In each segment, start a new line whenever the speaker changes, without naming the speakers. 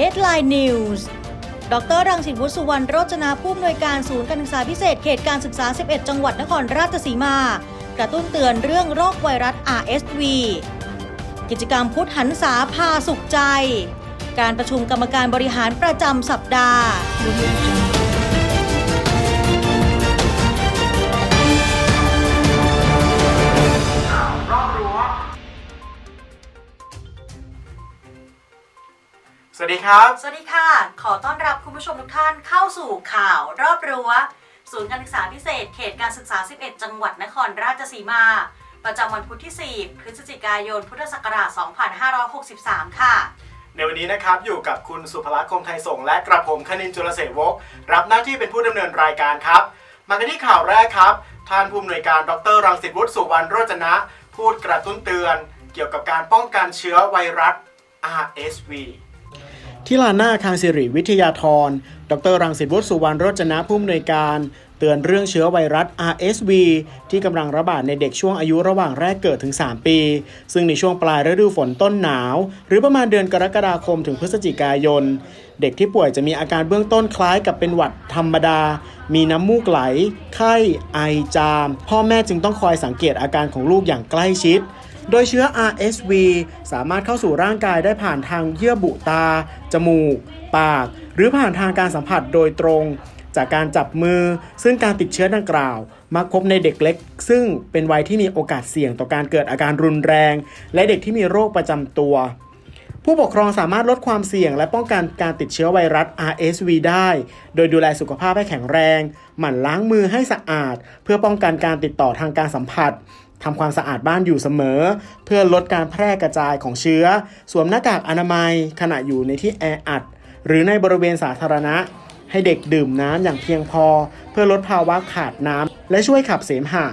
Headline News ดรรังสิตวุฒิสุวรรณโรจนาผู้อำนวยการศูนย์การศึกษาพิเศษเขตการศึกษา 11 จังหวัดนครราชสีมา กระตุ้นเตือนเรื่องโรคไวรัส RSV กิจกรรมพุทธหันษาพาสุขใจ การประชุมกรรมการบริหารประจำสัปดาห์
สวัสดีครับ
สวัสดีค่ะ ขอต้อนรับคุณผู้ชมทุกท่านเข้าสู่ข่าวรอบรั้ว ศูนย์การศึกษาพิเศษ เขตการศึกษา 11 จังหวัดนครราชสีมา ประจำวันพุธที่ 4 พฤศจิกายน พุทธศักราช 2563 ค่ะ
ในวันนี้นะครับอยู่กับคุณสุภลักษณ์คมไทยส่งและกระผมคณินจุลเสวกรับหน้าที่เป็นผู้ดำเนินรายการครับ มากันที่ข่าวแรกครับ ท่านผู้อำนวยการดรรังสิตวุฒิสุวรรณโรจนะ พูดกระตุ้นเตือน เกี่ยวกับการป้องกันเชื้อไวรัส RSV ที่ลานหน้าอาคารสิริวิทยาธร ดรรังสิตวุฒิสุวรรณโรจนะผู้อำนวยการ เตือนเรื่องเชื้อไวรัส RSV ที่กำลังระบาดในเด็กช่วงอายุระหว่างแรกเกิดถึง 3 ปี ซึ่งในช่วงปลายฤดูฝนต้นหนาว หรือประมาณเดือนกรกฎาคมถึงพฤศจิกายน เด็กที่ป่วยจะมีอาการเบื้องต้นคล้ายกับเป็นหวัดธรรมดา มีน้ำมูกไหล ไข้ ไอจาม พ่อแม่จึงต้องคอยสังเกตอาการของลูกอย่างใกล้ชิดโดยเชื้อ RSV สามารถเข้าสู่ร่างกายได้ผ่านทางเยื่อบุตา จมูก ปาก หรือผ่านทางการสัมผัสโดยตรง จากการจับมือ ซึ่งการติดเชื้อดังกล่าว มักพบในเด็กเล็ก ซึ่งเป็นวัยที่มีโอกาสเสี่ยงต่อการเกิดอาการรุนแรง และเด็กที่มีโรคประจำตัว ผู้ปกครองสามารถลดความเสี่ยง และป้องกันการติดเชื้อไวรัส RSV ได้ โดยดูแลสุขภาพให้แข็งแรง หมั่นล้างมือให้สะอาด เพื่อป้องกันการติดต่อทางการสัมผัสทำความสะอาดบ้านอยู่เสมอ เพื่อลดการแพร่กระจายของเชื้อ สวมหน้ากากอนามัยขณะอยู่ในที่แออัด หรือในบริเวณสาธารณะ ให้เด็กดื่มน้ำอย่างเพียงพอ เพื่อลดภาวะขาดน้ำและช่วยขับเสมหะ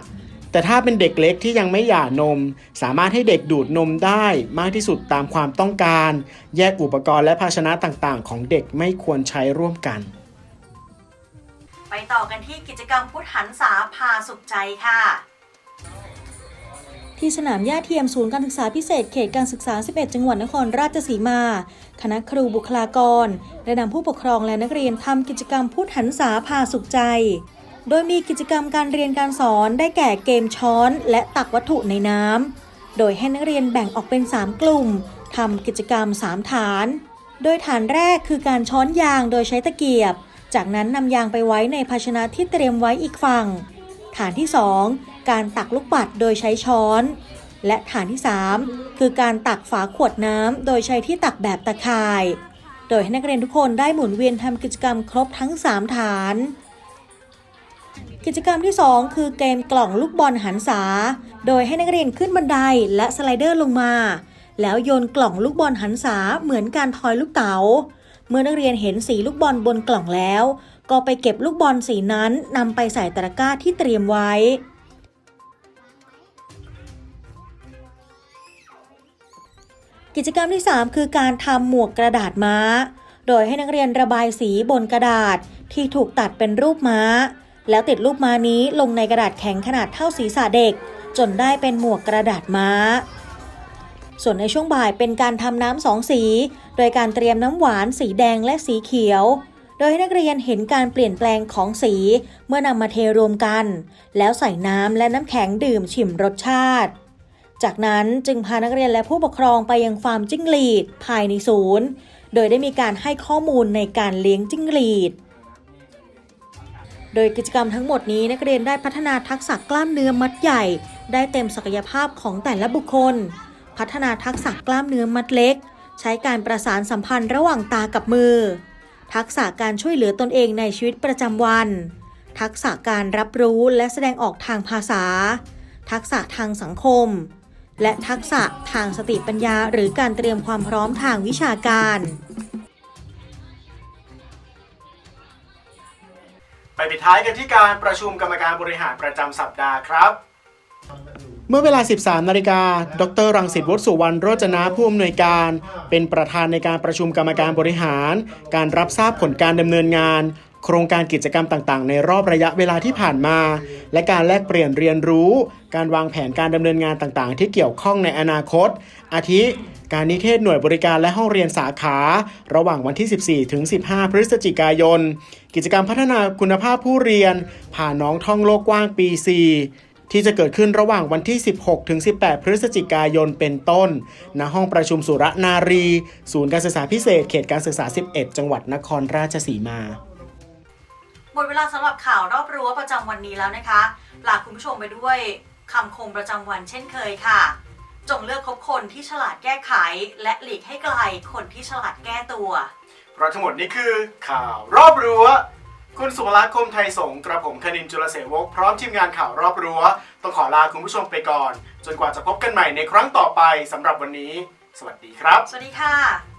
แต่ถ้าเป็นเด็กเล็กที่ยังไม่หย่านม สามารถให้เด็กดูดนมได้มากที่สุดตามความต้องการ แยกอุปกรณ์และภาชนะต่างๆ ของเด็กไม่ควรใช้ร่วมกัน
ไปต่อกันที่กิจกรรมพุทธหันษาพาสุขใจค่ะ ที่สนามหญ้าเทียมศูนย์การศึกษาพิเศษเขตการศึกษา 11 จังหวัดนครราชสีมา คณะครูบุคลากรและนำผู้ปกครองและนักเรียนทำกิจกรรมพุทธหันษาพาสุขใจ โดยมีกิจกรรมการเรียนการสอนได้แก่เกมช้อน และตักวัตถุในน้ำโดยให้นักเรียนแบ่งออกเป็น 3 กลุ่มทำกิจกรรม 3 ฐาน โดยฐานแรกคือการช้อนยางโดยใช้ตะเกียบ จากนั้นนำยางไปไว้ในภาชนะที่เตรียมไว้อีกฝั่ง ฐานที่ 2 การตักลูกปัดโดยใช้ช้อน และฐานที่ 3 คือการตักฝาขวดน้ำโดยใช้ที่ตักแบบตะข่าย โดยให้นักเรียนทุกคนได้หมุนเวียนทำกิจกรรมครบทั้ง 3 ฐาน กิจกรรมที่ 2 คือเกมกล่องลูกบอลหันษา โดยให้นักเรียนขึ้นบันไดและสไลเดอร์ลงมา แล้วโยนกล่องลูกบอลหันษาเหมือนการทอยลูกเต๋าเมื่อนักเรียนเห็นสีลูกบอลบนกล่องแล้ว ก็ไปเก็บลูกบอลสีนั้นนำไปใส่ตะกร้าที่เตรียมไว้ กิจกรรมที่ 3 คือการทำหมวกกระดาษม้า โดยให้นักเรียนระบายสีบนกระดาษที่ถูกตัดเป็นรูปม้า แล้วติดรูปม้านี้ลงในกระดาษแข็งขนาดเท่าศีรษะเด็ก จนได้เป็นหมวกกระดาษม้า ส่วนในช่วงบ่ายเป็นการทำน้ำสองสี โดยการเตรียมน้ำหวานสีแดงและสีเขียว โดยให้นักเรียนเห็นการเปลี่ยนแปลงของสีเมื่อนำมาเทรวมกัน แล้วใส่น้ำและน้ำแข็งดื่มชิมรสชาติ จากนั้นจึงพานักเรียนและผู้ปกครองไปยังฟาร์มจิ้งหรีดภายในศูนย์ โดยได้มีการให้ข้อมูลในการเลี้ยงจิ้งหรีด โดยกิจกรรมทั้งหมดนี้นักเรียนได้พัฒนาทักษะกล้ามเนื้อมัดใหญ่ ได้เต็มศักยภาพของแต่ละบุคคล พัฒนาทักษะกล้ามเนื้อมัดเล็ก ใช้การประสานสัมพันธ์ระหว่างตากับมือ ทักษะการช่วยเหลือตนเองในชีวิตประจำวัน ทักษะการรับรู้และแสดงออกทางภาษา ทักษะทางสังคม และทักษะทางสติปัญญา หรือการเตรียมความพร้อมทางวิชาการ
ไปปิดท้ายกันที่การประชุมกรรมการบริหารประจำสัปดาห์ครับ เมื่อเวลา 13 นาฬิกา ดร รังสิตวุฒิสุวรรณโรจนะผู้อำนวยการ เป็นประธานในการประชุมกรรมการบริหาร การรับทราบผลการดำเนินงาน โครงการกิจกรรมต่างๆ ในรอบระยะเวลาที่ผ่านมา และการแลกเปลี่ยนเรียนรู้ การวางแผนการดำเนินงานต่างๆ ที่เกี่ยวข้องในอนาคต อาทิ การนิเทศหน่วยบริการและห้องเรียนสาขา ระหว่างวันที่ 14 ถึง 15 พฤศจิกายน กิจกรรมพัฒนาคุณภาพผู้เรียน ผ่าน้องท่องโลกกว้างปี 4ที่จะเกิดขึ้นระหว่างวันที่ 16 ถึง 18 พฤศจิกายนเป็นต้น ณ ห้องประชุมสุรนารี ศูนย์การศึกษาพิเศษ เขตการศึกษา 11 จังหวัดนครราชสีมา
หมดเวลาสำหรับข่าวรอบรั้วประจำวันนี้แล้วนะคะลาคุณผู้ชมไปด้วยคำคมประจำวันเช่นเคยค่ะ จงเลือกคบคนที่ฉลาดแก้ไข และหลีกให้ไกลคนที่ฉลาดแก้ตัว
เพราะทั้งหมดนี้คือข่าวรอบรั้ว คุณสุภลักษณ์คมไทยสงฆ์กระผมคณินจุลเสวกพร้อมทีมงานข่าวรอบรั้ว ต้องขอลาคุณผู้ชมไปก่อน จนกว่าจะพบกันใหม่ในครั้งต่อไปสำหรับวันนี้ สวัสดีครับ
สวัสดีค่ะ